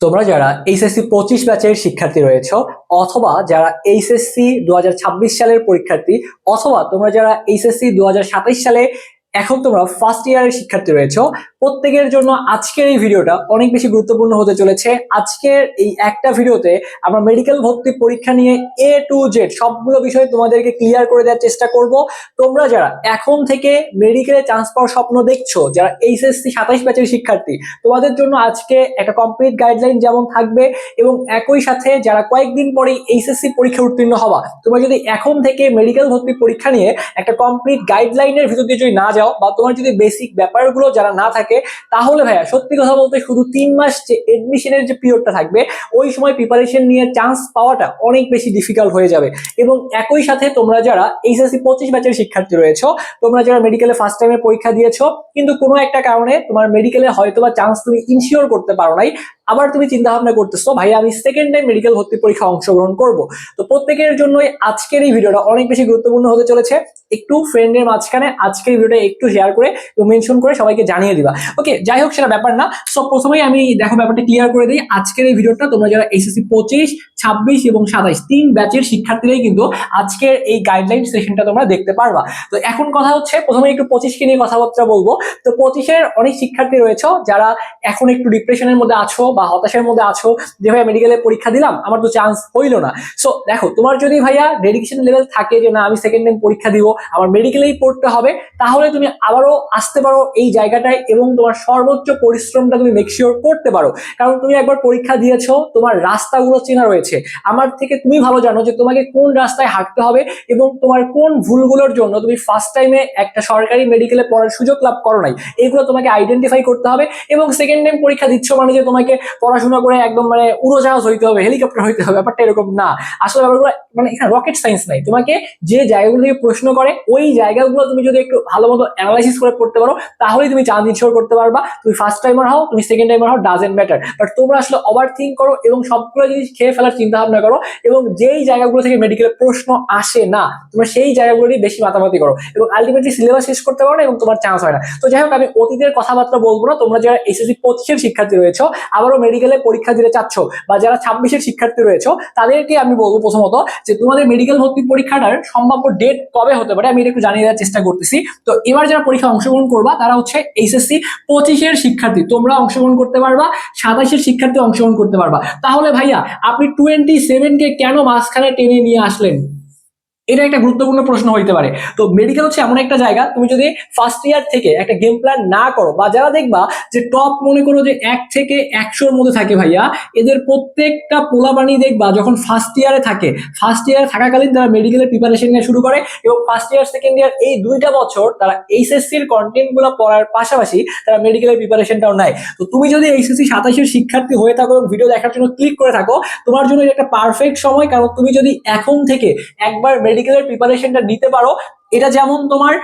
তোমরা যারা এইচএসসি পঁচিশ ব্যাচের শিক্ষার্থী রয়েছ, অথবা যারা এইচএসসি দু হাজার ছাব্বিশ সালের পরীক্ষার্থী, অথবা তোমরা যারা এইচএসসি দু সালে এখন তোমরা ফার্স্ট ইয়ারের শিক্ষার্থী রয়েছে। প্রত্যেকের জন্য আজকের এই ভিডিওটা অনেক বেশি গুরুত্বপূর্ণ হতে চলেছে। আজকের এই একটা ভিডিওতে আমরা মেডিকেল ভর্তি পরীক্ষা নিয়ে এ টু জেড সবগুলো বিষয় তোমাদেরকে ক্লিয়ার করে দেওয়ার চেষ্টা করব। তোমরা যারা এখন থেকে মেডিকেলে চান্স পাওয়ার স্বপ্ন দেখছ, যারা এইচএসসি সাতাইশ ব্যাচের শিক্ষার্থী, তোমাদের জন্য আজকে একটা কমপ্লিট গাইডলাইন যেমন থাকবে এবং একই সাথে যারা কয়েকদিন পরে এইচএসসি পরীক্ষা উত্তীর্ণ হবা, তোমরা যদি এখন থেকে মেডিকেল ভর্তি পরীক্ষা নিয়ে একটা কমপ্লিট গাইডলাইনের ভিতর দিয়ে যদি না যাও বা তোমার যদি বেসিক ব্যাপারগুলো যারা না থাকে, তাহলে ভাইয়া সত্যি কথা বলতে শুধু তিন মাস যে এডমিশনের যে পিরিয়ডটা থাকবে, ওই সময় প্রিপারেশন নিয়ে চান্স পাওয়াটা অনেক বেশি ডিফিকাল্ট হয়ে যাবে। এবং একই সাথে তোমরা যারা এইচএসসি পঁচিশ ব্যাচের শিক্ষার্থী রয়েছে, তোমরা যারা মেডিকেলে ফার্স্ট টাইমে পরীক্ষা দিয়েছ, কিন্তু কোনো একটা কারণে তোমার মেডিকেলে হয়তো বা চান্স তুমি ইনশিওর করতে পারো নাই আবার তুমি চিন্তা ভাবনা করতেছো ভাই আমি সেকেন্ড টাইম মেডিকেল ভর্তি পরীক্ষা অংশগ্রহণ করব। তো প্রত্যেকের জন্যই আজকের এই ভিডিওটা অনেক বেশি গুরুত্বপূর্ণ হতে চলেছে। একটু ফ্রেন্ডের মাঝখানে আজকের ভিডিওটা একটু শেয়ার করে মেনশন করে সবাইকে জানিয়ে দিবা। ওকে যাই হোক, সেটা ব্যাপার না। সব প্রথমেই আমি দেখো ব্যাপারটা ক্লিয়ার করে দিই। আজকের এই ভিডিওটা তোমরা যারা এসএসসি পঁচিশ, ছাব্বিশ এবং সাতাইশ, তিন ব্যাচের শিক্ষার্থীরাই কিন্তু আজকের এই গাইডলাইন সেশনটা তোমরা দেখতে পারবা। তো এখন কথা হচ্ছে প্রথমে একটু পঁচিশকে নিয়ে কথাবার্তা বলব। তো পঁচিশের অনেক শিক্ষার্থী রয়েছে যারা এখন একটু ডিপ্রেশনের মধ্যে আছো বা হতাশার মধ্যে আছো যে ভাইয়া মেডিকেলে পরীক্ষা দিলাম, আমার তো চান্স হইল না। সো দেখো, তোমার যদি ভাইয়া ডেডিকেশন লেভেল থাকে যে না, আমি সেকেন্ড টাইম পরীক্ষা দিব, আমার মেডিকেলেই পড়তে হবে, তাহলে তুমি আবারও আসতে পারো এই জায়গাটায় এবং তোমার সর্বোচ্চ পরিশ্রমটা তুমি মেকশিওর করতে পারো। কারণ তুমি একবার পরীক্ষা দিয়েছ, তোমার রাস্তাগুলো চেনা রয়েছে। আমার থেকে তুমি ভালো জানো যে তোমাকে কোন রাস্তায় হাঁটতে হবে এবং তোমার কোন ভুলগুলোর জন্য তুমি ফার্স্ট টাইমে একটা সরকারি মেডিকেলে পড়ার সুযোগ লাভ করো নাই। এগুলো তোমাকে আইডেন্টিফাই করতে হবে এবং সেকেন্ড টাইম পরীক্ষা দিচ্ছ মানে যে তোমাকে পড়াশোনা করে একদম মানে উড়োজাহাজ হইতে হবে, হেলিকপ্টার হইতে হবে, ব্যাপারটা এরকম না। আসলে ব্যাপারগুলো মানে এখানে রকেট সায়েন্স নাই। তোমাকে যে জায়গাগুলো থেকে প্রশ্ন করে, ওই জায়গাগুলো তুমি যদি একটু ভালো মতো অ্যানালাইসিস করে পড়তে পারো, তাহলেই তুমি চান্স ইনশোর করতে পারবা, তুমি ফার্স্ট টাইমার হও, তুমি সেকেন্ড টাইমার হও ডাজেন্ট ম্যাটার বাট তোমরা আসলে ওভার থিঙ্ক করো এবং সবগুলো জিনিস খেয়ে ফেলার চিন্তা ভাবনা করো এবং যেই জায়গাগুলো থেকে মেডিকেলের প্রশ্ন আসে না, তোমরা সেই জায়গাগুলো নিয়ে বেশি মাতামাতি করো এবং আলটিমেটলি সিলেবাস শেষ করতে পারো না এবং তোমার চান্স হয় না। তো যাই হোক, আমি অতীতের কথাবার্তা বলব না। তোমরা যারা এসএসসি পঁচিশের শিক্ষার্থী রয়েছে, আবারও মেডিকেলে পরীক্ষা দিতে চাচ্ছ বা যারা ছাব্বিশের শিক্ষার্থী রয়েছে, তাদেরকে আমি বলব প্রথমত যে তোমাদের মেডিকেল ভর্তি পরীক্ষাটার সম্ভাব্য ডেট কবে হতে পারে, আমি এটা একটু জানিয়ে দেওয়ার চেষ্টা করতেছি। তো এবার যারা পরীক্ষা অংশগ্রহণ করবা, তারা হচ্ছে এইচএসসি পঁচিশের শিক্ষার্থী। তোমরা অংশগ্রহণ করতে পারবা, সাতাশের শিক্ষার্থী অংশগ্রহণ করতে পারবা। তাহলে ভাইয়া, আপনি টোয়েন্টি সেভেনকে কেন মাঝখানে টেনে নিয়ে আসলেন? এটা একটা গুরুত্বপূর্ণ প্রশ্ন হইতে পারে। তো মেডিকেল হচ্ছে এমন একটা জায়গা, তুমি যদি ফার্স্ট ইয়ার থেকে একটা গেম প্ল্যান না করো বা যারা দেখবা যে টপ মনে করো যে এক থেকে একশোর মধ্যে থাকে ভাইয়া, এদের প্রত্যেকটা পোলাপানি দেখবা যখন ফার্স্ট ইয়ারে থাকে। ফার্স্ট ইয়ারে থাকাকালীন তারা মেডিকেলের প্রিপারেশন নিয়ে শুরু করে এবং ফার্স্ট ইয়ার সেকেন্ড ইয়ার এই দুইটা বছর তারা এইচএসসি এইচএসসির কন্টেন্টগুলো পড়ার পাশাপাশি তারা মেডিকেলের প্রিপারেশনটাও নেয়। তো তুমি যদি এইচএসসি সাতাশের শিক্ষার্থী হয়ে থাকো এবং ভিডিও দেখার জন্য ক্লিক করে থাকো, তোমার জন্য এটা একটা পারফেক্ট সময়। কারণ তুমি যদি এখন থেকে একবার মেডিকেলের প্রিপারেশনটা নিতে পারো। এটা যেমন তোমার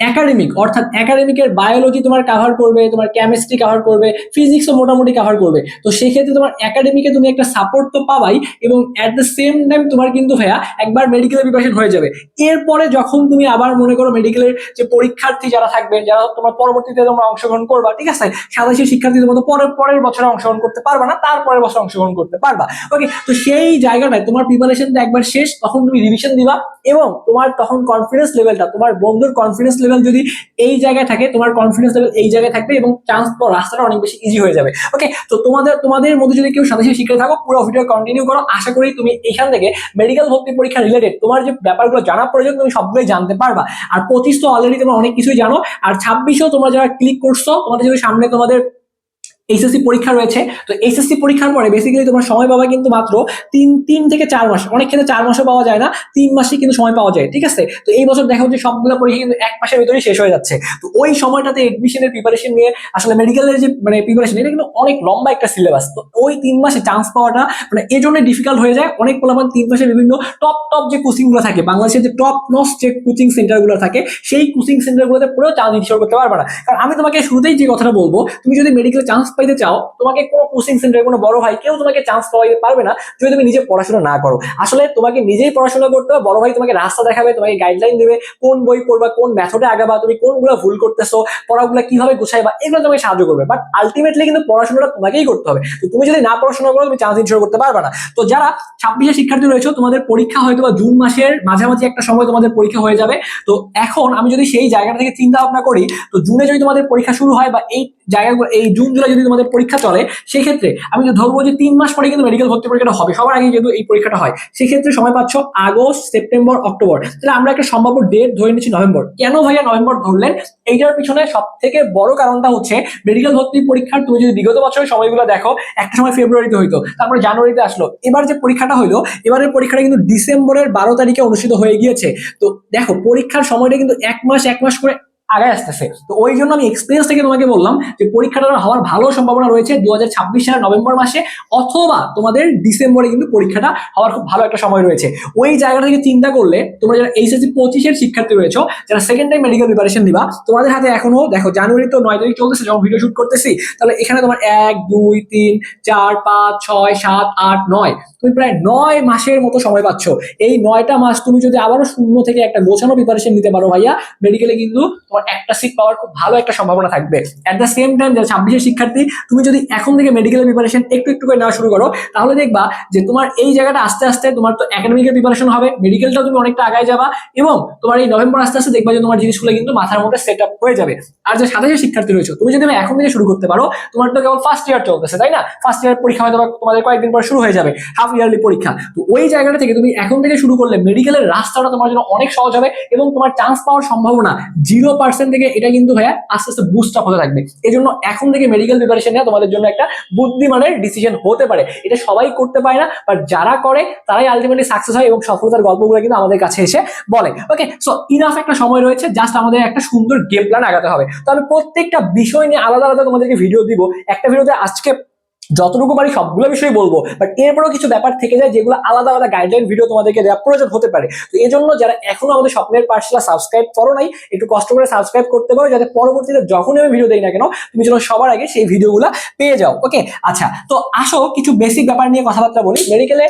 একাডেমিক অর্থাৎ একাডেমিকের বায়োলজি তোমার কাভার করবে, তোমার কেমিস্ট্রি কাভার করবে ফিজিক্সও মোটামুটি কাভার করবে। তো সেক্ষেত্রে তোমার একাডেমিকে তুমি একটা সাপোর্ট তো পাবাই এবং অ্যাট দ্য সেম টাইম তোমার কিন্তু ভাইয়া একবার মেডিকেলের প্রিপারেশন হয়ে যাবে। এরপরে যখন তুমি আবার মনে করো মেডিকেলের যে পরীক্ষার্থী যারা থাকবে যারা তোমার পরবর্তীতে তোমরা অংশগ্রহণ করবা, ঠিক আছে? সাতাশি শিক্ষার্থীদের মতো পরের পরের বছরে অংশগ্রহণ করতে পারবা না, তারপরের বছর অংশগ্রহণ করতে পারবা। ওকে তো সেই জায়গাটায় তোমার প্রিপারেশন একবার শেষ, তখন তুমি রিভিশন দিবা এবং তোমার তখন কনফিডেন্স লেভেলটা তোমার বন্ধুর কনফিডেন্স লেভেল যদি এই জায়গায় থাকে, তোমার কনফিডেন্স লেভেল এই জায়গায় থাকবে এবং চান্স রাস্তাটা অনেক বেশি ইজি হয়ে যাবে। ওকে তো তোমাদের তোমাদের মধ্যে যদি কেউ সাদেশে শিখে থাকো, পুরো ভিডিও কন্টিনিউ করো। আশা করি তুমি এখান থেকে মেডিকেল ভর্তি পরীক্ষা রিলেটেড তোমার যে ব্যাপারগুলো জানা প্রয়োজন, তুমি সবগুলোই জানতে পারবা। আর পঁচিশ তো অলরেডি তোমরা অনেক কিছুই জানো। আর ছাব্বিশেও তোমরা যারা ক্লিক করছ, তোমাদের যদি সামনে তোমাদের এইচএসসি পরীক্ষা রয়েছে। তো এইচএসসি পরীক্ষার পরে বেসিক্যালি তোমার সময় পাবা কিন্তু মাত্র তিন তিন থেকে চার মাস। অনেক ক্ষেত্রে চার মাসও পাওয়া যায় না, তিন মাসে কিন্তু সময় পাওয়া যায়, ঠিক আছে? তো এই বছর দেখা হচ্ছে সবগুলো পরীক্ষা কিন্তু এক মাসের ভিতরেই শেষ হয়ে যাচ্ছে। তো ওই সময়টাতে এডমিশনের প্রিপারেশন নিয়ে আসলে মেডিকেলের যে মানে প্রিপারেশন এটা কিন্তু অনেক লম্বা একটা সিলেবাস তো ওই তিন মাসে চান্স পাওয়াটা মানে এই জন্য ডিফিকাল্ট হয়ে যায়। অনেক পোলাপান তিন মাসে বিভিন্ন টপ টপ যে কোচিংগুলো থাকে, বাংলাদেশের যে টপ নস যে কোচিং সেন্টারগুলো থাকে, সেই কোচিং সেন্টার গুলোতে পুরো চান্স ইনশোর করতে পারবে না। কারণ আমি তোমাকে শুরুতেই যে কথাটা বলব, তুমি যদি মেডিকেলে চান্স পাইতে চাও, তোমাকে কোনো কোচিং সেন্টারে কোনো বড় ভাই কেউ তোমাকে চান্স পাওয়াইতে পারবে না যদি তুমি নিজে পড়াশোনা না করো। আসলে তোমাকে নিজেই পড়াশোনা করতে হবে, বড় ভাই তোমাকে রাস্তা দেখাবে, তোমাকে গাইডলাইন দেবে, কোন বই পড়বা, কোন মেথডে আগাবা, তুমি কোনগুলো ভুল করতেছো, পড়াগুলো কীভাবে গুছাইবা, এগুলো তোমাকে সাহায্য করবে। বাট আলটিমেটলি কিন্তু পড়াশোনাটা তোমাকেই করতে হবে। তো তুমি যদি না পড়াশোনা করো, তুমি চান্স ইনশোর করতে পারবে না। তো যারা ছাব্বিশে শিক্ষার্থী রয়েছে, তোমাদের পরীক্ষা হয়তো বা জুন মাসের মাঝামাঝি একটা সময় তোমাদের পরীক্ষা হয়ে যাবে। তো এখন আমি যদি সেই জায়গাটা থেকে চিন্তা ভাবনা করি, তো জুনে যদি তোমাদের পরীক্ষা শুরু হয় বা এই জায়গাগুলো, এই জুন, জুলাই যদি তোমাদের পরীক্ষা চলে সেই ক্ষেত্রে আমি যদি ধরবো যে তিন মাস পরে কিন্তু মেডিকেল ভর্তি পরীক্ষাটা হবে। সবার আগে যেহেতু এই পরীক্ষাটা হয়, সেক্ষেত্রে সময় পাচ্ছ আগস্ট, সেপ্টেম্বর, অক্টোবর। তাহলে আমরা একটা সম্ভাব্য ডেট ধরে নিচ্ছি নভেম্বর। কেন ভাইয়া নভেম্বর ধরলেন? এইটার পিছনে সব থেকে বড় কারণটা হচ্ছে মেডিকেল ভর্তি পরীক্ষার তুমি যদি বিগত বছরের সময়গুলো দেখো, একটা সময় ফেব্রুয়ারিতে হইতো, তারপরে জানুয়ারিতে আসলো। এবার যে পরীক্ষাটা হইল, এবারের পরীক্ষাটা কিন্তু ডিসেম্বরের বারো তারিখে অনুষ্ঠিত হয়ে গিয়েছে। তো দেখো, পরীক্ষার সময়টা কিন্তু এক মাস এক মাস করে আগে আসতেছে। তো ওই জন্য আমি এক্সপিরিয়েন্স থেকে তোমাকে বললাম যে পরীক্ষাটা হওয়ার ভালো সম্ভাবনা রয়েছে দু সালের নভেম্বর মাসে, অথবা তোমাদের ডিসেম্বরে কিন্তু পরীক্ষাটা হওয়ার খুব ভালো একটা সময় রয়েছে। ওই জায়গা থেকে চিন্তা করলে তোমরা যারা এইচএসসি পঁচিশের শিক্ষার্থী রয়েছে, যারা সেকেন্ড টাইম মেডিকেল প্রিপারেশন দিবা তোমাদের হাতে এখনও দেখো জানুয়ারি তো নয় তারিখ চলতেছে, যখন ভিডিও শুট করতেছি, তাহলে এখানে তোমার এক, দুই, তিন, চার, পাঁচ, ছয়, সাত, আট, নয়। তুমি প্রায় নয় মাসের মতো সময় পাচ্ছ। এই নয়টা মাস তুমি যদি আবারও শূন্য থেকে একটা গোছানো প্রিপারেশন নিতে পারো ভাইয়া মেডিকেলে কিন্তু তোমার একটা সিট পাওয়ার খুব ভালো একটা সম্ভাবনা থাকবে। অ্যাট দ্য সেম টাইম যারা ছাব্বিশের শিক্ষার্থী, তুমি যদি এখন থেকে মেডিকেলের প্রিপারেশন একটু একটু করে নেওয়া শুরু করো, তাহলে দেখবা যে তোমার এই জায়গাটা আস্তে আস্তে তোমার তো একাডেমিকের প্রিপারেশন হবে মেডিকেলটাও তুমি অনেকটা আগায় যাবা এবং তোমার এই নভেম্বর আস্তে আস্তে দেখবা যে তোমার জিনিসগুলো কিন্তু মাথার মধ্যে সেট আপ হয়ে যাবে। আর যে সাতাশে শিক্ষার্থী রয়েছে, তুমি যদি এখন থেকে শুরু করতে পারো, তোমার তো কেবল ফার্স্ট ইয়ার চলতেছে, তাই না? ফার্স্ট ইয়ার পরীক্ষা হয়তো তোমাদের কয়েকদিন পর শুরু হয়ে যাবে হাফ ইয়ারলি পরীক্ষা। তো ওই জায়গাটা থেকে তুমি এখন থেকে শুরু করলে মেডিকেলের রাস্তাটা তোমার জন্য অনেক সহজ হবে এবং তোমার চান্স পাওয়ার সম্ভাবনা জিরো পার্সেন্ট থেকে এটা কিন্তু ভাইয়া আস্তে আস্তে বুস্ট আপ হতে থাকবে। এই জন্য এখন থেকে মেডিকেল প্রিপারেশন নেওয়া তোমাদের জন্য একটা বুদ্ধিমানের ডিসিশন হতে পারে। এটা সবাই করতে পারে না বাট যারা করে, তারাই আলটিমেটলি সাকসেস হয় এবং সফলতার গল্পগুলো কিন্তু আমাদের কাছে এসে বলে। ওকে সো ইনাফ একটা সময় রয়েছে জাস্ট আমাদের একটা সুন্দর গেম প্ল্যান আগাতে হবে। তো আমি প্রত্যেকটা বিষয় নিয়ে আলাদা আলাদা তোমাদেরকে ভিডিও দিব। একটা ভিডিওতে আজকে যতটুকু পারি সবগুলো বিষয় বলব বাট এরপরেও কিছু ব্যাপার থেকে যায় যেগুলো আলাদা আলাদা গাইডলাইন ভিডিও তোমাদেরকে দেওয়া প্রয়োজন হতে পারে। তো এই জন্য যারা এখনও আমাদের স্বপ্নের পাঠশালা সাবস্ক্রাইব করো নাই, একটু কষ্ট করে সাবস্ক্রাইব করতে পারো, যাতে পরবর্তীতে যখনই আমি ভিডিও দেই না কেন, তুমি যেন সবার আগে সেই ভিডিওগুলো পেয়ে যাও ওকে আচ্ছা তো আসো কিছু বেসিক ব্যাপার নিয়ে কথাবার্তা বলি। মেডিকেলে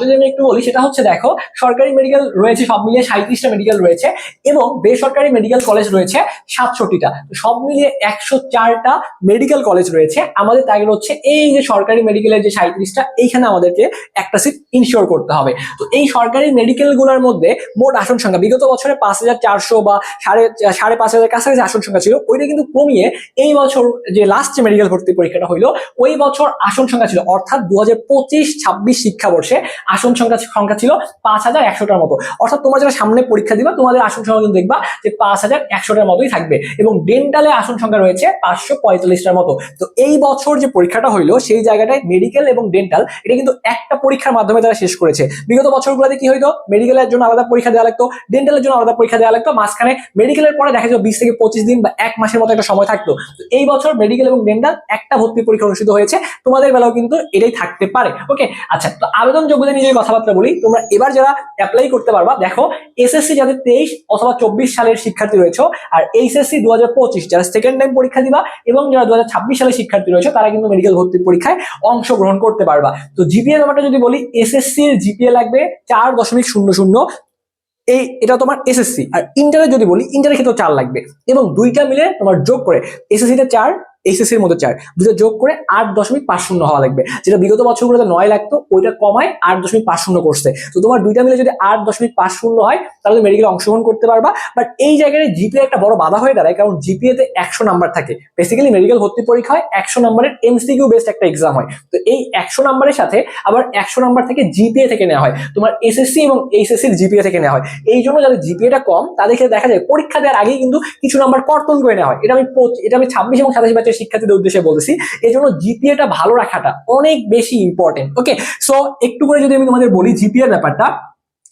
যদি আমি একটু বলি, সেটা হচ্ছে দেখো, সরকারি মেডিকেল রয়েছে, সব মিলিয়ে সাঁত্রিশটা মেডিকেল রয়েছে, এবং বেসরকারি মেডিকেল কলেজ রয়েছে সাতষট্টিটা। সব মিলিয়ে একশো চারটা মেডিকেল কলেজ রয়েছে। আমাদের টার্গেট হচ্ছে এই যে সরকারি মেডিকেলের যে সাঁত্রিশটা এইখানে আমাদেরকে একটা সিট ইনশিওর করতে হবে। তো এই সরকারি মেডিকেলগুলোর মধ্যে মোট আসন সংখ্যা, বিগত বছরে পাঁচ হাজার চারশো বা সাড়ে সাড়ে পাঁচ হাজার কাছাকাছি আসন সংখ্যা ছিল, ওইটা কিন্তু কমিয়ে এই বছর যে লাস্ট যে মেডিকেল ভর্তি পরীক্ষাটা হইল, ওই বছর আসন সংখ্যা ছিল, অর্থাৎ দু হাজার পঁচিশ ছাব্বিশ শিক্ষাবর্ষে আসন সংখ্যা সংখ্যা ছিল পাঁচ হাজার একশোটার মতো। অর্থাৎ তোমরা যারা সামনে পরীক্ষা দিবা, তোমাদের আসন সংখ্যা কিন্তু দেখবা যে পাঁচ হাজার একশোটার মতোই থাকবে এবং ডেন্টালে আসন সংখ্যা রয়েছে পাঁচশো পঁয়তাল্লিশটার মতো। তো এই বছর যে পরীক্ষাটা হইল সেই জায়গাটায় মেডিকেল এবং ডেন্টাল এটা কিন্তু একটা পরীক্ষার মাধ্যমে তারা শেষ করেছে। বিগত বছরগুলোতে কি হইতো? মেডিকেলের জন্য আলাদা পরীক্ষা দেওয়া লাগতো ডেন্টালের জন্য আলাদা পরীক্ষা দেওয়া লাগতো, মাঝখানে মেডিকেলের পরে দেখা যেত বিশ থেকে পঁচিশ দিন বা এক মাসের মতো একটা সময় থাকতো। এই বছর মেডিকেল এবং ডেন্টাল একটা ভর্তি পরীক্ষা অনুষ্ঠিত হয়েছে, তোমাদের বেলাও কিন্তু এটাই থাকতে পারে। ওকে আচ্ছা তো আবেদন যোগ্যতা নিয়ে যদি কথাবার্তা বলি, তোমরা এবার যারা অ্যাপ্লাই করতে পারবা, দেখো এসএসসি যাদের তেইশ অথবা চব্বিশ সালের শিক্ষার্থী রয়েছে, আর এইচএসসি দু হাজার পঁচিশ, যারা সেকেন্ড টাইম পরীক্ষা দিবা, এবং যারা দু হাজার ছাব্বিশ সালের শিক্ষার্থী রয়েছে, তারা কিন্তু মেডিকেল ভর্তি পরীক্ষায় অংশগ্রহণ করতে পারবা। তো জিপিএ ব্যাপারটা যদি বলি এসএসসি এর জিপিএ লাগবে চার দশমিক শূন্য শূন্য। এই, এটা তোমার এসএসসি আর ইন্টারে যদি বলি ইন্টারের ক্ষেত্রে চার লাগবে। এবং দুইটা মিলে তোমার যোগ করে এসএসসি তে চার এইচএসসি এর মধ্যে চার দুটো যোগ করে আট দশমিক পাঁচ শূন্য হওয়া লাগবে। যেটা বিগত বছরগুলোতে নয় লাগতো, ওইটা কমায় আট দশমিক পাঁচ শূন্য করছে। তো তোমার দুইটা মিলে যদি আট দশমিক পাঁচ শূন্য হয়, তাহলে তুমি মেডিকেলে অংশগ্রহণ করতে পারবা। বাট এই জায়গায় জিপিএ একটা বড় বাধা হয়ে দাঁড়ায়, কারণ জিপিএ তে একশো নাম্বার থাকে। বেসিক্যালি মেডিকেল ভর্তি পরীক্ষা হয়, একশো নাম্বারের এমসিকিউ বেসড একটা এক্সাম হয়। তো এই একশো নাম্বারের সাথে আবার একশো নাম্বার থেকে জিপিএ থেকে নেওয়া হয়। তোমার এসএসসি এবং এইচএসসি জিপিএ থেকে নেওয়া হয়। এই জন্য যাদের জিপিএটা কম তাদের ক্ষেত্রে দেখা যায় পরীক্ষা দেওয়ার আগেই কিন্তু কিছু নাম্বার কর্তন করে নেওয়া হয়। এটা আমি এটা আমি ছাব্বিশ এবং সাতাশ ব্যাচের শিক্ষার্থীদের উদ্দেশ্যে বলতেছি, এই জন্য জিপিএটা ভালো রাখাটা অনেক বেশি ইম্পর্টেন্ট ওকে সো একটু করে যদি আমি তোমাদের বলি জিপিএর ব্যাপারটা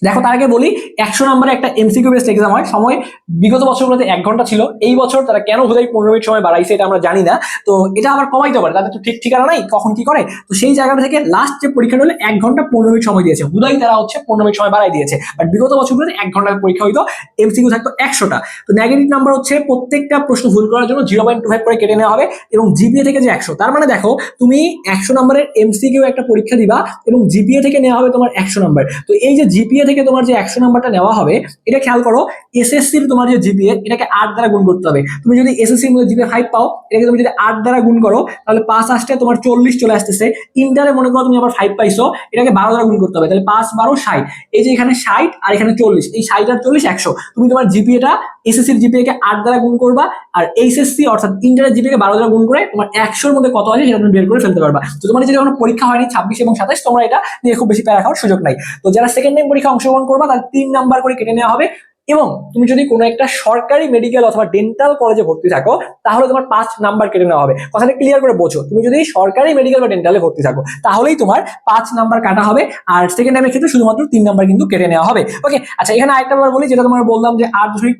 দেখো তার আগে বলি, একশো নম্বরে একটা এমসিকিউ বেসড এক্সাম হয়। সময় বিগত বছরগুলোতে এক ঘণ্টা ছিল। এই বছর তারা কেন হুদাই পনেরো মিনিট সময় বাড়াইছে এটা আমরা জানি না। তো এটা আবার কমাইতে পারে। তাদের তো ঠিক ঠিকানা নাই, কখন কি করে? তো সেই জায়গাটা থেকে লাস্ট যে পরীক্ষাটা হলে, এক ঘণ্টা পনেরো মিনিট সময় দিয়েছে। হুদাই তারা হচ্ছে পনেরো মিনিট সময় বাড়াই দিয়েছে। বাট বিগত বছরগুলোতে এক ঘণ্টার পরীক্ষা হইতো এমসিকিউ থাকতো একশোটা। তো নেগেটিভ নাম্বার হচ্ছে প্রত্যেকটা প্রশ্ন ভুল করার জন্য জিরো পয়েন্ট টু ফাইভ করে কেটে নেওয়া হবে এবং জিপিএ থেকে যে একশো। তার মানে দেখো, তুমি একশো নম্বরের এমসিকিউ একটা পরীক্ষা দিবা এবং জিপিএ থেকে নেওয়া হবে তোমার একশো নম্বর। তো এই যে জিপিএ থেকে তোমার যে একশো নাম্বারটা নেওয়া হবে, এটা খেয়াল করো এসএসসির তোমার যে জিপিএ এটাকে আট দ্বারা গুণ করতে হবে। তুমি যদি এসএসসির মধ্যে জিপিএ ফাইভ পাও, এটাকে তুমি যদি আট দ্বারা গুণ করো, তাহলে পাঁচ আসতে তোমার চল্লিশ চলে আসতেছে। ইন্টারে মনে করো তুমি আবার ফাইভ পাইছো, এটাকে বারো দ্বারা গুণ করতে হবে। তাহলে পাঁচ, বারো, ষাট। এই যে এখানে ষাট আর এখানে চল্লিশ, এই ষাট আর চল্লিশ একশো। তুমি তোমার জিপিএটা এসএসসির জিপিএ কে আট দ্বারা গুণ করবা, আর এইচএসসি অর্থাৎ ইন্টারের জিপিএ কে বারো দ্বারা গুণ করে তোমার একশোর মধ্যে কত আছে সেটা তুমি বের করে ফেলতে পারবা। তো তোমার যদি কোনো পরীক্ষা হয়নি ছাব্বিশ এবং সাতাশ, তোমরা এটা নিয়ে খুব বেশি প্যারা খাওয়ার সুযোগ নাই। তো যারা সেকেন্ড টাইম পরীক্ষা অংশগ্রহণ করবা তার তিন নাম্বার করে কেটে নেওয়া হবে। এবং তুমি যদি কোনো একটা সরকারি মেডিকেল অথবা ডেন্টাল কলেজে ভর্তি থাকো, তাহলে তোমার পাঁচ নাম্বার কেটে নেওয়া হবে। কথাটা ক্লিয়ার করে বোঝো, তুমি যদি সরকারি মেডিকেল বা ডেন্টালে ভর্তি থাকো, তাহলেই তোমার পাঁচ নাম্বার কাটা হবে। আর সেকেন্ড টাইমের ক্ষেত্রে শুধুমাত্র তিন নাম্বার কিন্তু কেটে নেওয়া হবে। ওকে আচ্ছা এখানে আরেকটা বলি, যেটা তোমার বললাম যে আট দশমিক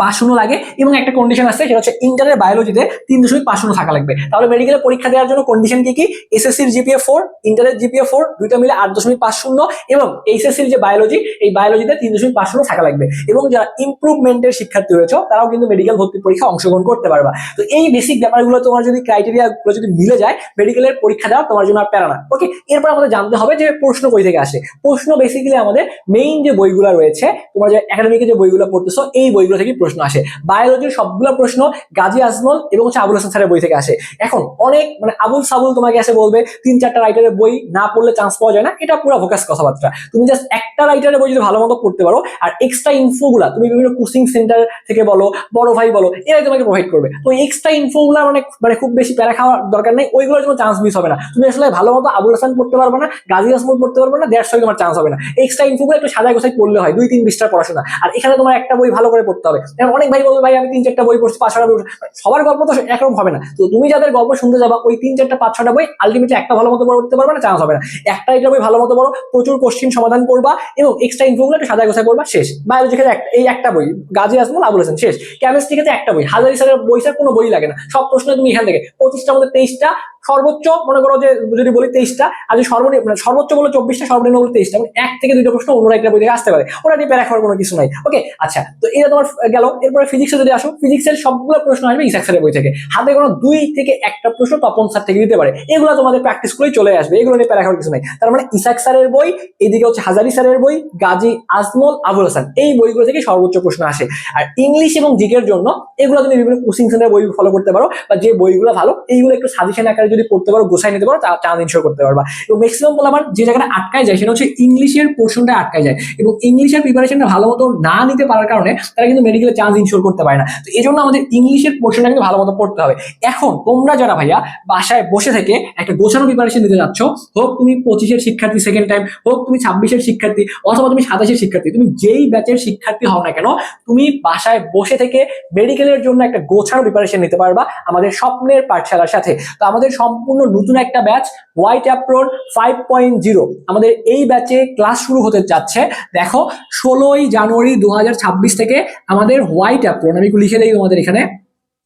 পাঁচ লাগে এবং একটা কন্ডিশন আছে, সেটা হচ্ছে ইন্টারের বায়োলজিতে তিন দশমিক পাঁচ শূন্য থাকা লাগবে। তাহলে মেডিকেলের পরীক্ষা দেওয়ার জন্য কন্ডিশন কি কি? এসএসসির জিপিএ ফোর ইন্টারের জিপিএ ফোর দুইটা মিলে আট দশমিক পাঁচ শূন্য এবং এইচএসসির যে বায়োলজি এই বায়োলজিতে তিন দশমিক পাঁচ শূন্য থাকা লাগবে। এবং যারা ইমপ্রুভমেন্টের শিক্ষার্থী রয়েছে, তারাও কিন্তু মেডিকেল ভর্তি পরীক্ষা অংশগ্রহণ করতে পারবা। তো এই বেসিক ব্যাপারগুলো তোমার যদি ক্রাইটেরিয়া গুলো যদি মিলে যায় মেডিকেলের পরীক্ষা দেওয়া তোমার জন্য আর প্যারা না। ওকে এরপর আমাদের জানতে হবে যে প্রশ্ন কই থেকে আসে? প্রশ্ন বেসিক্যালি আমাদের মেইন যে বইগুলো রয়েছে, তোমার যে একাডেমিকে যে বইগুলো পড়তেছো, এই বইগুলো থেকে প্রশ্ন আসে। বায়োলজির সবগুলো প্রশ্ন গাজী আজমল এবং হচ্ছে আবুল হাসান স্যারের বই থেকে আসে। এখন অনেক মানে আবুল সাবুল তোমাকে এসে বলবে, তিন চারটা রাইটারের বই না পড়লে চান্স পাওয়া যায় না, এটা পুরো ফোকাস কথাবার্তা। তুমি জাস্ট একটা রাইটারের বই যদি ভালো মতো পড়তে পারো, আর এক্সট্রা ইনফোগুলা তুমি বিভিন্ন কোচিং সেন্টার থেকে বলো, বড় ভাই বলো, এরাই তোমাকে প্রোভাইড করবে। তো এক্সট্রা ইনফোগুলা মানে মানে খুব বেশি প্যারা খাওয়ার দরকার নেই, ওইগুলোর জন্য চান্স মিস হবে না। তুমি আসলে ভালো মতো আবুল হাসান পড়তে পারবে না, গাজী আজমল পড়তে পারবে না দেড়শো তোমার চান্স হবে না। এক্সট্রা ইনফোগুলো একটু সাদা গোছাই পড়লে হয়, দুই তিন বিশটার পড়াশোনা। আর এখানে তোমার একটা বই ভালো করে পড়তে হবে অনেক ভাই বলবে, ভাই, আমি তিন চারটা বই পড়ছি, পাঁচ ছটা বই সবার গল্প তো একরকম হবে না। তো তুমি যাদের গল্প শুনতে যাবা, ওই তিন চারটা, পাঁচ ছটা বই আলটিমেটলি একটা ভালো মতো পড়তে পারবে না চান্স হবে না। একটা এটা বই ভালো মতো পড়ো, প্রচুর কোশ্চিন সমাধান করবা এবং এক্সট্রা ইনফোগুলো একটু সাদা গোছায় করবা শেষ। বায়োলজি ক্ষেত্রে এই একটা বই, গাজী আজমল, আবুল হাসান, শেষ। কেমিস্ট্রি ক্ষেত্রে একটা বই, হাজারি স্যারের বই স্যার কোনো বই লাগে না। সব প্রশ্ন তুমি এখান থেকে, পঁচিশটার মধ্যে তেইশটা, সর্বোচ্চ মনে করো যে, যদি বলি তেইশটা, আর যদি সর্বনিম্ন মানে সর্বোচ্চ বলে চব্বিশটা, সর্বনিম্ন বলে তেইশটা মানে এক থেকে দুইটা প্রশ্ন অন্য একটা বই থেকে আসতে পারে। ওরা নিয়ে প্যারা খাওয়ার কোনো কিছু নাই। ওকে আচ্ছা তো এটা তোমার গেল এরপরে ফিজিক্সে যদি আসো ফিজিক্সের সবগুলো প্রশ্ন আসবে ইসাক স্যারের বই থেকে। হাতে কোনো দুই থেকে একটা প্রশ্ন তপন স্যার থেকে দিতে পারে। এগুলো তোমাদের প্র্যাকটিস করেই চলে আসবে, এগুলো নিয়ে প্যারা কিছু নাই। তার মানে ইসাক স্যারের বই, এদিকে হচ্ছে হাজারি স্যারের বই, গাজী আজমল, আবুল হাসান, এই বইগুলো থেকে সর্বোচ্চ প্রশ্ন আসে। আর ইংলিশ এবং জিকের জন্য এগুলো তুমি বিভিন্ন কোচিং সেন্টার বই ফলো করতে পারো, বা যে বইগুলো ভালো, এইগুলো একটু সাজেশন আকারে যদি পড়তে পারো গোছাই নিতে পারো চান্স ইনশোর করতে পারবা। এবং ম্যাক্সিমাম বলে আমার যে জায়গাটা আটকায় যায়, সেটা হচ্ছে ইংলিশের পোর্শনটা আটকায় যায়। এবং ইংলিশের প্রিপারেশনটা ভালো মতো না নিতে পারার কারণে তারা কিন্তু মেডিকেলে চান্স ইনশোর করতে পারে না। তো এই জন্য আমাদের ইংলিশের পোর্শনটা কিন্তু ভালো মতো পড়তে হবে। এখন তোমরা যারা ভাইয়া বাসায় বসে থেকে একটা গোছানো প্রিপারেশন দিতে যাচ্ছ, হোক তুমি পঁচিশের শিক্ষার্থী সেকেন্ড টাইম হোক তুমি ছাব্বিশের শিক্ষার্থী, অথবা তুমি সাতাশের শিক্ষার্থী, তুমি যেই ব্যাচের শিক্ষার্থী হও না কেন, তুমি বাসায় বসে থেকে মেডিকেলের জন্য একটা গোছানো প্রিপারেশন নিতে পারবা আমাদের স্বপ্নের পাঠশালার সাথে। তো আমাদের সম্পূর্ণ নতুন একটা batch white apron five point zero আমাদের এই ব্যাচে ক্লাস শুরু হতে যাচ্ছে। দেখো, ষোলোই জানুয়ারি দু হাজার ছাব্বিশ থেকে আমাদের হোয়াইট অ্যাপ্রোন আমি একটু লিখে দিই তোমাদের এখানে।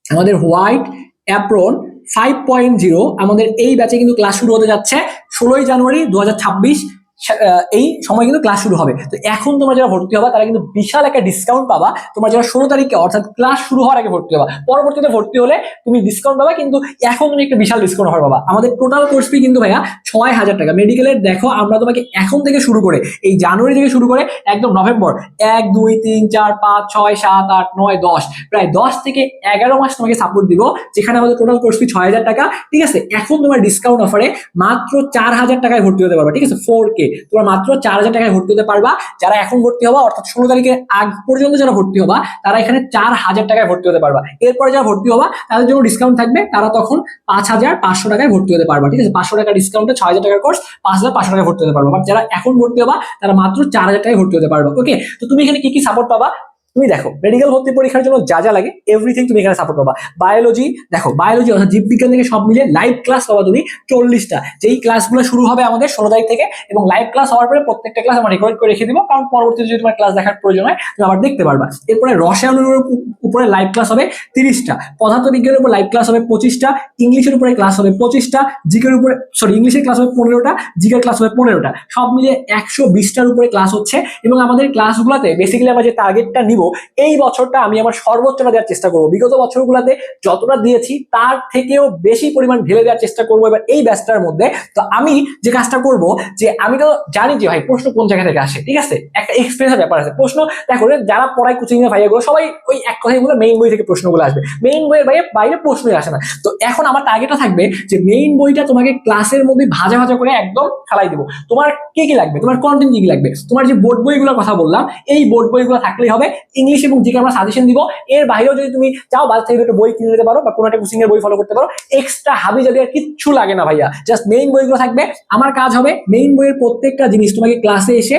আমাদের white apron five point zero আমাদের এই ব্যাচে কিন্তু ক্লাস শুরু হতে যাচ্ছে। ষোলোই জানুয়ারি দু হাজার ছাব্বিশ এই সময় কিন্তু ক্লাস শুরু হবে। তো এখন তোমরা যারা ভর্তি হবা, তারা কিন্তু বিশাল একটা ডিসকাউন্ট পাবা। তোমরা যারা ষোলো তারিখে, অর্থাৎ ক্লাস শুরু হওয়ার আগে ভর্তি হবা। পরবর্তীতে ভর্তি হলে তুমি ডিসকাউন্ট পাবা, কিন্তু এখন তুমি একটা বিশাল ডিসকাউন্ট অফার পাবা। আমাদের টোটাল কোর্স ফি কিন্তু ভাইয়া ছয় হাজার টাকা। মেডিকেলের দেখো, আমরা তোমাকে এখন থেকে শুরু করে, এই জানুয়ারি থেকে শুরু করে একদম নভেম্বর, এক, দুই, তিন, চার, পাঁচ, ছয়, সাত, আট, নয়, দশ, প্রায় দশ থেকে এগারো মাস তোমাকে সাপোর্ট দিব, যেখানে আমাদের টোটাল কোর্স ফি ছয় হাজার টাকা। ঠিক আছে? এখন তোমার ডিসকাউন্ট অফারে মাত্র চার হাজার টাকায় ভর্তি হতে পারবে। ঠিক আছে? ফোর কে তোমরা মাত্র চার হাজার টাকায় ভর্তি হতে পারবা। যারা এখন ভর্তি হবা, অর্থাৎ ষোলো তারিখের আগ পর্যন্ত যারা ভর্তি হবা, তারা এখানে চার হাজার টাকায় ভর্তি হতে পারবা। এরপরে যারা ভর্তি হবা, তাদের জন্য ডিসকাউন্ট থাকবে। তারা তখন পাঁচ হাজার পাঁচশো টাকায় ভর্তি হতে পারবা, ঠিক আছে? পাঁচশো টাকা ডিসকাউন্টে ছয় হাজার টাকার কোর্স পাঁচ হাজার পাঁচশো টাকায় ভর্তি হতে পারবা। বাট যারা এখন ভর্তি হবা, তারা মাত্র চার হাজার টাকায় ভর্তি হতে পারবা ওকে তো তুমি এখানে কি কি সাপোর্ট পাবা? তুমি দেখো মেডিকেল ভর্তি পরীক্ষার জন্য যা যা লাগে এভরিথিং তুমি এখানে সাপোর্ট পাবা। বায়োলজি দেখো বায়োলজি অর্থাৎ জীববিজ্ঞান থেকে সব মিলিয়ে লাইভ ক্লাস পাবা তুমি চল্লিশটা। যেই ক্লাসগুলো শুরু হবে আমাদের ষোলো তারিখ থেকে, এবং লাইভ ক্লাস হওয়ার পরে প্রত্যেকটা ক্লাস আমরা রেকর্ড করে রেখে দিব, কারণ পরবর্তীতে যদি তোমার ক্লাস দেখার প্রয়োজন হয়, তুমি আবার দেখতে পারবা। এরপরে রসায়নের উপরে লাইভ ক্লাস হবে তিরিশটা। পদার্থ বিজ্ঞানের উপর লাইভ ক্লাস হবে পঁচিশটা। ইংলিশের উপরে ক্লাস হবে পঁচিশটা। জিকের উপরে সরি ইংলিশের ক্লাস হবে পনেরোটা। জিকের ক্লাস হবে পনেরোটা। সব মিলিয়ে একশো বিশটার উপরে ক্লাস হচ্ছে, এবং আমাদের ক্লাসগুলোতে বেসিক্যালি আমরা যে টার্গেটটা নিব এই বছরটা আমি আমার সর্বোচ্চটা দেওয়ার চেষ্টা করব। বিগত বছরগুলোতে যতটা দিয়েছি, তার থেকেও বেশি পরিমাণ ঢেলে দেওয়ার চেষ্টা করব এবার এই ব্যাচটার মধ্যে। তো আমি যে কাজটা করব, যে আমি তো জানি যে ভাই, প্রশ্ন কোন জায়গা থেকে আসে, ঠিক আছে? একটা এক্সপিরিয়েন্সের ব্যাপার আছে। প্রশ্ন, দেখো, যারা পড়ায় কোচিং এর ভাইয়াগুলো সবাই ওই এক কথাই বলে মেইন বই থেকে প্রশ্নগুলো আসবে। মেইন বইয়ের বাইরে বাইরে প্রশ্নই আসে না। তো এখন আমার টার্গেটটা থাকবে যে মেইন বইটা তোমাকে ক্লাসের মধ্যে ভাজা ভাজা করে একদম খেলাই দিব। তোমার কি কি লাগবে? তোমার কন্টেন্ট কি কি লাগবে? তোমার যে বোর্ড বইগুলোর কথা বললাম, এই বোর্ড বইগুলো থাকলেই হবে ইংলিশ এবং জিকে আমরা সাজেশন দিব। এর বাইরেও যদি তুমি চাও বাজার থেকে একটা বই কিনে নিতে পারো বা কোনো একটা কোচিং এর বই ফলো করতে পারো। এক্সট্রা হাবি যদি আর কিচ্ছু লাগে না ভাইয়া জাস্ট মেইন বইগুলো থাকবে। আমার কাজ হবে মেইন বইয়ের প্রত্যেকটা জিনিস। তোমাকে ক্লাসে এসে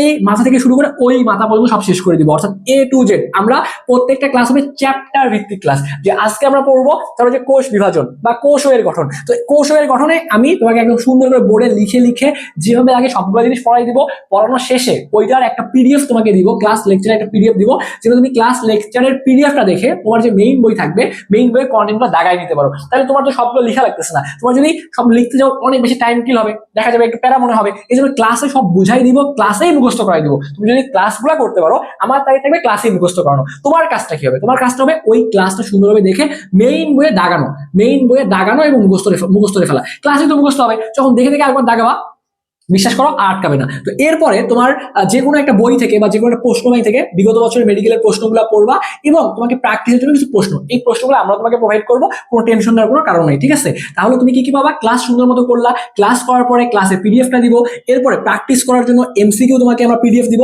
এ মাথা থেকে শুরু করে ওই মাথা পর্যন্ত সব শেষ করে দিব। অর্থাৎ এ টু জেড আমরা প্রত্যেকটা ক্লাস হবে চ্যাপ্টার ভিত্তিক ক্লাস যে আজকে আমরা পড়ব তারপর যে কোষ বিভাজন বা কোষ এর গঠন। তো কোষ এর গঠনে আমি তোমাকে একদম সুন্দর করে বোর্ডে লিখে লিখে যেভাবে আগে সবগুলো জিনিস পড়াই দিব, পড়ানোর শেষে ওইটার একটা পিডিএফ তোমাকে দিব ক্লাস লেকচারের একটা পিডিএফ দিব, যেটা তুমি ক্লাস লেকচারের পিডিএফটা দেখে তোমার যে মেইন বই থাকবে মেইন বইয়ের কন্টেন্টগুলো দাগাই নিতে পারো। তাহলে তোমার তো সবগুলো লেখা লাগতেছে না। তোমার যদি সব লিখতে যাও, অনেক বেশি টাইম কিল হবে, দেখা যাবে একটু প্যারা মনে হবে। এই জন্য ক্লাসে সব বুঝাই দিব ক্লাসেই মুখস্থ করাই দিব। তুমি যদি ক্লাসগুলো করতে পারো, আমার তাই থাকবে ক্লাসে মুখস্থ করানো। তোমার কাজটা কি হবে? তোমার কাজটা হবে ওই ক্লাসটা সুন্দরভাবে দেখে মেইন বইয়ে দাগানো। মেইন বইয়ে দাগানো এবং মুখস্থ মুখস্থ ফেলা ক্লাসে তো মুখস্থ হবে। যখন দেখে দেখে একবার দাগাবা বিশ্বাস করো আটকাবে না। তো এরপরে তোমার যে কোনো একটা বই থেকে বা যে কোনো একটা প্রশ্ন বই থেকে বিগত বছরের মেডিকেলের প্রশ্নগুলো পড়বা এবং তোমাকে প্র্যাকটিসের জন্য কিছু প্রশ্ন। এই প্রশ্নগুলো আমরা তোমাকে প্রোভাইড করব, কোনো টেনশন নেওয়ার কোনো কারণ নেই, ঠিক আছে? তাহলে তুমি কি কি পাবা? ক্লাস সুন্দর মতো করলা ক্লাস করার পরে ক্লাসে পিডিএফটা দিব, এরপরে প্র্যাকটিস করার জন্য এমসিকিউ তোমাকে আমরা পিডিএফ দিব।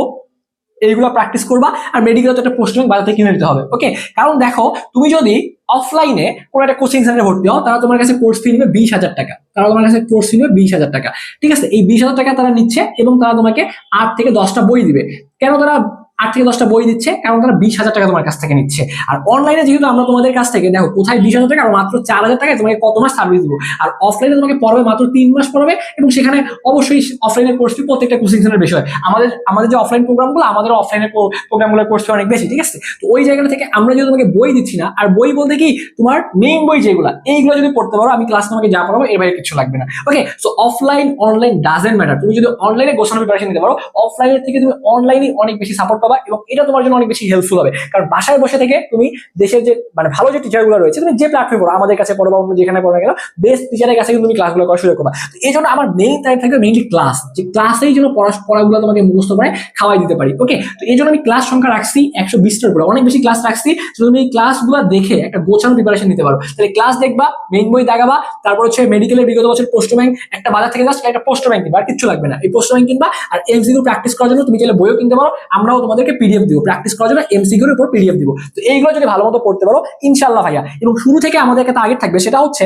এইগুলো প্র্যাকটিস করবা আর মেডিকেল তো একটা পোস্টিং বাজার থেকে কিনে নিতে হবে ওকে কারণ দেখো, তুমি যদি অফলাইনে কোনো একটা কোচিং সেন্টারে ভর্তি হও, তারা তোমার কাছে কোর্স ফি নেবে বিশ হাজার টাকা। তারা তোমার কাছে কোর্স ফি নেবে বিশ হাজার টাকা। ঠিক আছে? এই বিশ হাজার টাকা তারা নিচ্ছে এবং তারা তোমাকে আট থেকে দশটা বই দিবে। কেন তারা আট থেকে দশটা বই দিচ্ছে কারণ তারা বিশ হাজার টাকা তোমার কাছ থেকে নিচ্ছে। আর অনলাইনে যেহেতু আমরা তোমাদের কাছ থেকে, দেখো, কোথায় বিশ হাজার টাকা মাত্র চার হাজার টাকায় তোমাকে কত মাস সার্ভিস দেবো? আর অফলাইনে তোমাকে পড়াবে মাত্র তিন মাস পড়াবে এবং সেখানে অবশ্যই অফলাইনের কোর্স ফি প্রত্যেকটা কোচিং সেন্টার বেশি হয়। আমাদের আমাদের যে অফলাইন প্রোগ্রামগুলো আমাদের অফলাইনের প্রোগ্রামগুলোর কোর্সটি অনেক বেশি, ঠিক আছে? তো ওই জায়গা থেকে আমরা যদি তোমাকে বই দিচ্ছি না, আর বই বলতে কি, তোমার মেইন বই যেগুলো, এইগুলো যদি পড়তে পারো, আমি ক্লাস তোমাকে যা পড়াবো, এর বাইরে কিছু লাগবে না। Okay so offline online doesn't matter তুমি যদি অনলাইনে গোছানো প্রিপারেশন নিতে পারো অফলাইনের থেকে তুমি অনলাইনে অনেক বেশি সাপোর্ট পাবা এবং এটা তোমার জন্য অনেক বেশি হেল্পফুল হবে। কারণ বাসায় বসে থেকে তুমি দেশের যে মানে ভালো যে টিচারগুলো রয়েছে, তুমি যে প্ল্যাটফর্মে পড়ো, আমাদের কাছে পড়ো বা অন্য যেখানে পড়ো কেন বেস্ট টিচারের কাছে তুমি ক্লাসগুলো করা শুরু করবা। এই জন্য আমার মেইন টাইম থাকবে মেইনলি ক্লাস যে ক্লাসেই যেন পড়াগুলো তোমাকে মুখস্থ করে খাওয়াই দিতে পারি ওকে তো এই জন্য আমি ক্লাস সংখ্যা রাখছি একশো বিশটার উপরে। অনেক বেশি ক্লাস রাখছি তুমি এই ক্লাসগুলো দেখে একটা গোছানো প্রিপারেশন নিতে পারো। তাহলে ক্লাস দেখবা মেইন বই দাগাবা তারপর হচ্ছে মেডিকেলের বিগত বছর পোস্ট ব্যাংক একটা বাজার থেকে জাস্ট একটা পোস্ট ব্যাংক কিনবা, আর কিচ্ছু লাগবে না। এই পোস্ট ব্যাংক কিনবা, আর এমসিকিউ প্র্যাকটিস করার জন্য তুমি চাইলে বইও কিনতে পারো, আমরাও তোমাদেরকে পিডিএফ দিব। প্র্যাকটিস করার জন্য এমসিকিউর উপর পিডিএফ দিব। তো এইগুলো যদি ভালো মতো পড়তে পারো ইনশাল্লাহ ভাইয়া। এবং শুরু থেকে আমাদের একটা টার্গেট থাকবে সেটা হচ্ছে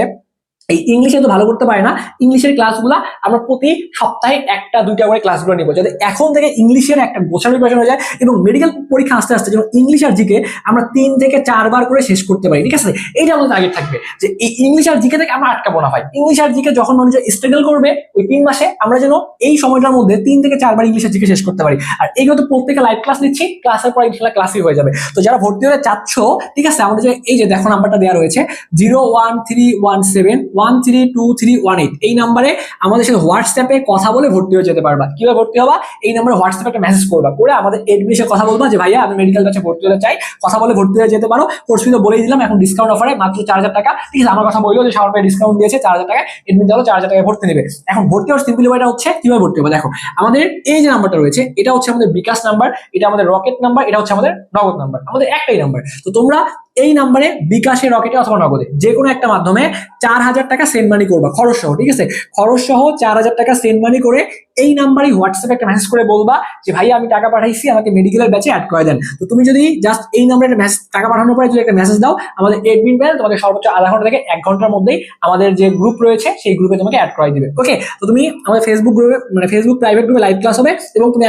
এই ইংলিশে তো ভালো করতে পারে না ইংলিশের ক্লাসগুলো আমরা প্রতি সপ্তাহে একটা, দুইটা করে ক্লাসগুলো নিব। যাতে এখন থেকে ইংলিশের একটা গোছানো প্রিপারেশন হয়ে যায় এবং মেডিকেল পরীক্ষা আস্তে আস্তে যেমন ইংলিশ আর জিকে আমরা তিন থেকে চারবার করে শেষ করতে পারি, ঠিক আছে? এইটা আমাদের টার্গেট থাকবে, যে এই ইংলিশ আর জিকে থেকে আমরা আটকাবো না ভাই ইংলিশ আর জিকে যখন মানুষ স্ট্রাগল করবে, ওই তিন মাসে আমরা যেন এই সময়টার মধ্যে তিন থেকে চারবার ইংলিশ আর জিকে শেষ করতে পারি। আর এইগুলো তো প্রত্যেকে লাইভ ক্লাস নিচ্ছি ক্লাসের পর ইনশাল্লাহ ক্লাসই হয়ে যাবে। তো যারা ভর্তি হতে চাচ্ছ, ঠিক আছে? আমাদের যে এই যে দেখো নাম্বারটা দেওয়া রয়েছে zero one three one seven one three two three one eight এই নাম্বারে আমাদের সাথে হোয়াটসঅ্যাপে কথা বলে ভর্তি হয়ে যেতে পারবা। কীভাবে ভর্তি হবা? এই নাম্বারে হোয়াটসঅ্যাপে একটা মেসেজ করবা। করে আমাদের এডমিশনে কথা বলবা যে, ভাইয়া, আমি মেডিকেল ব্যাচে ভর্তি হতে চাই। কথা বলে ভর্তি হয়ে যেতে পারো। কোর্স ফি তো বলেই দিলাম, এখন ডিসকাউন্ট অফারে মাত্র চার হাজার টাকা। ঠিক আছে, আমার কথা বলল যে, সবার ডিসকাউন্ট দিয়েছে, চার হাজার টাকা এডমিট দেওয়া চার হাজার টাকা ভর্তি নেবে। এখন ভর্তি হওয়ার সিম্পল ওয়েটা হচ্ছে, কীভাবে ভর্তি হবে? দেখো, আমাদের এই যে নাম্বারটা রয়েছে, এটা হচ্ছে আমাদের বিকাশ নাম্বার এটা আমাদের রকেট নাম্বার এটা হচ্ছে আমাদের নগদ নাম্বার আমাদের একটাই নাম্বার তো তোমরা এই নাম্বারে বিকাশে রকেটে অথবা নগদে যে কোনো একটা মাধ্যমে চার হাজার টাকা সেন্ড মানি করবা, খরচ সহ, ঠিক আছে? খরচ সহ চার হাজার টাকা সেন্ড মানি করে এই নাম্বারই হোয়াটসঅ্যাপে একটা মেসেজ করে বলবা যে, ভাইয়া, আমি টাকা পাঠাইছি, আমাকে মেডিকেলের ব্যাচে অ্যাড করে দেন। তো তুমি যদি জাস্ট এই নাম্বারে মেসেজ টাকা পাঠানোর পরে যদি একটা মেসেজ দাও, আমাদের এডমিন প্যানেল তোমাকে সর্বোচ্চ আধা ঘণ্টা থেকে এক ঘণ্টার মধ্যেই আমাদের যে গ্রুপ রয়েছে, সেই গ্রুপে তোমাকে অ্যাড করাই দিবে। ওকে তো তুমি আমাদের ফেসবুক গ্রুপে মানে ফেসবুক প্রাইভেট গ্রুপে লাইভ ক্লাস হবে এবং তুমি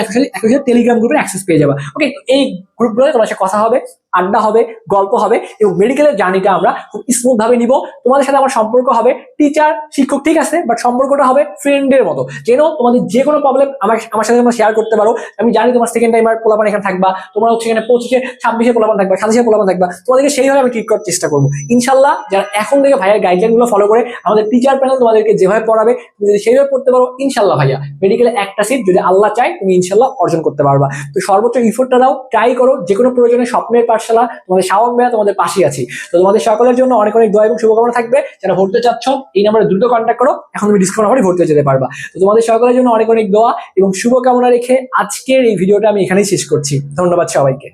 টেলিগ্রাম গ্রুপে অ্যাক্সেস পেয়ে যাবে। ওকে এই গ্রুপগুলোতে তোমার সাথে কথা হবে, আড্ডা হবে, গল্প হবে এবং মেডিকেলের জার্নিটা আমরা খুব স্মুথ ভাবে নিব। তোমাদের সাথে আমার সম্পর্ক হবে টিচার শিক্ষক ঠিক আছে বাট সম্পর্কটা হবে ফ্রেন্ডের মতো। যেন তোমাদের যে কোনো প্রবলেম আমার আমার সাথে তোমরা শেয়ার করতে পারো। আমি জানি তোমার সেকেন্ড টাইমার পোলাপান এখানে থাকবা, তোমরা হচ্ছে এখানে পঁচিশে, ছাব্বিশে পোলাপান থাকবা, সাতাশে পোলাপান থাকবা। তোমাদেরকে সেইভাবে আমি ট্রিট করার চেষ্টা করব। ইনশাল্লাহ, যারা এখন থেকে ভাইয়ার গাইডলাইনগুলো ফলো করে, আমাদের টিচার প্যানেল তোমাদেরকে যেভাবে পড়াবে, তুমি যদি সেইভাবে পড়তে পারো, ইনশাল্লাহ ভাইয়া মেডিকেলে একটা সিট যদি আল্লাহ চায়, তুমি ইনশাল্লাহ অর্জন করতে পারবা। তো সর্বোচ্চ ইফোর্টটা দাও ট্রাই করো যে কোনো প্রয়োজনে স্বপ্নের পাঠশালা, তোমাদের শাওন ভাইয়া তোমাদের পাশে আছি। তো তোমাদের সকলের জন্য অনেক অনেক দোয়া এবং শুভকামনা থাকবে। যারা ভর্তি চাচ্ছ, এই নাম্বারে দ্রুত কন্ট্যাক্ট করো, এখন তুমি ডিসকাউন্ট নাম্বারে ভর্তি যেতে পারবা। তো তোমাদের সকলের জন্য অনেক অনেক দোয়া এবং শুভকামনা রেখে আজকের এই ভিডিওটা আমি এখানেই শেষ করছি। ধন্যবাদ সবাইকে।